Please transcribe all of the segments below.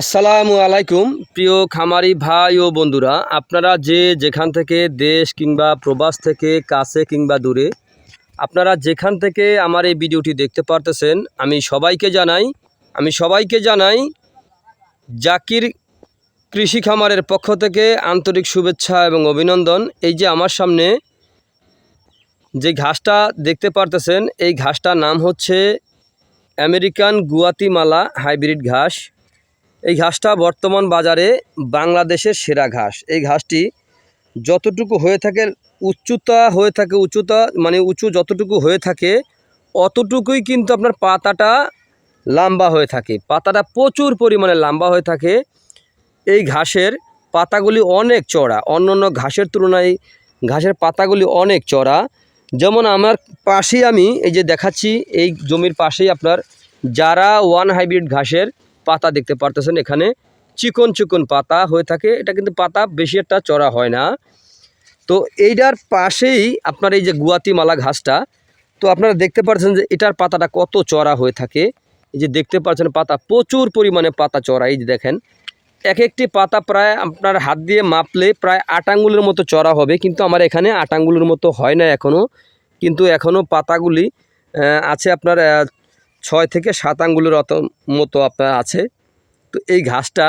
আসসালামু আলাইকুম, প্রিয় খামারি ভাই ও বন্ধুরা। আপনারা যে যেখান থেকে দেশ কিংবা প্রবাস থেকে কাছে কিংবা দূরে, আপনারা যেখান থেকে আমার এই ভিডিওটি দেখতে পারতেছেন, আমি সবাইকে জানাই, আমি সবাইকে জানাই জাকির কৃষি খামারের পক্ষ থেকে আন্তরিক শুভেচ্ছা এবং অভিনন্দন। এই যে আমার সামনে যে ঘাসটা দেখতে পারতেছেন, এই ঘাসটার নাম হচ্ছে আমেরিকান গুয়াতিমালা হাইব্রিড ঘাস। এই ঘাসটা বর্তমান বাজারে বাংলাদেশের সেরা ঘাস। এই ঘাসটি যতটুকু হয়ে থাকে, উচ্চতা হয়ে থাকে, উচ্চতা মানে উঁচু যতটুকু হয়ে থাকে, অতটুকুই কিন্তু আপনার পাতাটা লম্বা হয়ে থাকে। পাতাটা প্রচুর পরিমাণে লম্বা হয়ে থাকে। এই ঘাসের পাতাগুলি অনেক চড়া অন্য অন্য ঘাসের তুলনায় ঘাসের পাতাগুলি অনেক চড়া যেমন আমার পাশেই আমি এই যে দেখাচ্ছি, এই জমির পাশেই আপনার যারা ওয়ান হাইব্রিড ঘাসের পাতা দেখতে পারতেছেন এখানে। চিকন চিকন পাতা হয়ে থাকে। এটা কিন্তু পাতা, বেশি একটা চড়া হয় না। তো এইটার পাশেই আপনার এই যে গুয়াতিমালা ঘাসটা, তো আপনারা দেখতে পাচ্ছেন যে এটার পাতাটা কত চড়া হয়ে থাকে। এই যে দেখতে পাচ্ছেন পাতা, প্রচুর পরিমাণে পাতা চড়া, এই যে দেখেন। এক একটি পাতা প্রায় আপনার হাত দিয়ে মাপলে প্রায় আট আঙ্গুলের মতো চড়া হবে, কিন্তু আমার এখানে আট আঙ্গুলের মতো হয় না এখনও কিন্তু এখনও পাতাগুলি আছে আপনার ছয় থেকে সাত আঙ্গুলের অত মতো আপনার আছে। তো এই ঘাসটা,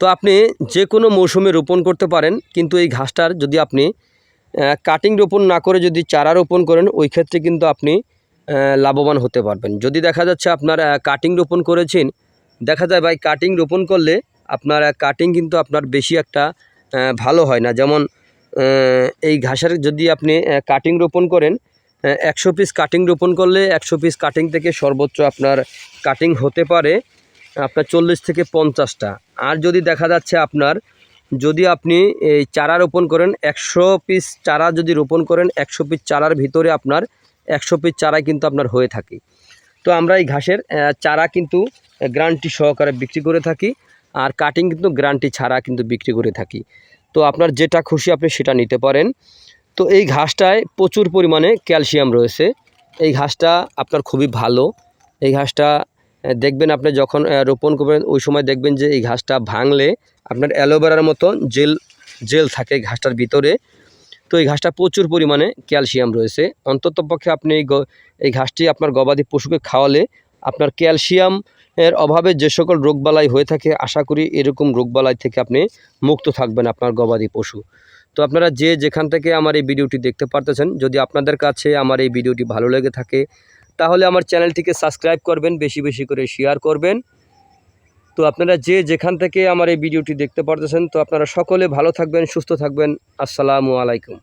তো আপনি যে কোনো মৌসুমে রোপণ করতে পারেন, কিন্তু এই ঘাসটার যদি আপনি কাটিং রোপণ না করে যদি চারা রোপণ করেন, ওই ক্ষেত্রে কিন্তু আপনি লাভবান হতে পারবেন। যদি দেখা যাচ্ছে আপনার কাটিং রোপণ করেছেন, দেখা যায় ভাই কাটিং রোপণ করলে আপনার কাটিং কিন্তু আপনার বেশি একটা ভালো হয় না। যেমন এই ঘাসের যদি আপনি কাটিং রোপণ করেন একশো পিস কাটিং রোপণ করলে একশো পিস কাটিং থেকে সর্বোচ্চ আপনার কাটিং হতে পারে আপনার চল্লিশ থেকে পঞ্চাশটা। আর যদি দেখা যাচ্ছে আপনার, যদি আপনি এই চারা রোপণ করেন, একশো পিস চারা যদি রোপণ করেন, একশো পিস চারার ভিতরে আপনার একশো পিস চারাই কিন্তু আপনার হয়ে থাকে। তো আমরা এই ঘাসের চারা কিন্তু গ্রান্টি সহকারে বিক্রি করে থাকি আর কাটিং কিন্তু গ্রান্টি ছাড়া কিন্তু বিক্রি করে থাকি। তো আপনার যেটা খুশি আপনি সেটা নিতে পারেন। তো এই ঘাসটায় প্রচুর পরিমাণে ক্যালসিয়াম রয়েছে। এই ঘাসটা আপনার খুবই ভালো। এই ঘাসটা দেখবেন আপনি যখন রোপণ করবেন, ওই সময় দেখবেন যে এই ঘাসটা ভাঙলে আপনার অ্যালোভেরার মতন জেল জেল থাকে ঘাসটার ভিতরে। তো এই ঘাসটা প্রচুর পরিমাণে ক্যালসিয়াম রয়েছে। অন্তত পক্ষে আপনি এই এই ঘাসটি আপনার গবাদি পশুকে খাওয়ালে আপনার ক্যালসিয়াম এর অভাবে যে সকল রোগবালাই হয়ে থাকে, আশা করি এরকম রোগবালাই থেকে আপনি মুক্ত থাকবেন আপনার গবাদি পশু। তো আপনারা যে যেখান থেকে আমার এই ভিডিওটি দেখতে পারতেছেন, যদি আপনাদের কাছে আমার এই ভিডিওটি ভালো লেগে থাকে, তাহলে আমার চ্যানেলটিকে সাবস্ক্রাইব করবেন, বেশি বেশি করে শেয়ার করবেন। তো আপনারা যে যেখান থেকে আমার এই ভিডিওটি দেখতে পারতেছেন, তো আপনারা সকলে ভালো থাকবেন, সুস্থ থাকবেন। আসসালামু আলাইকুম।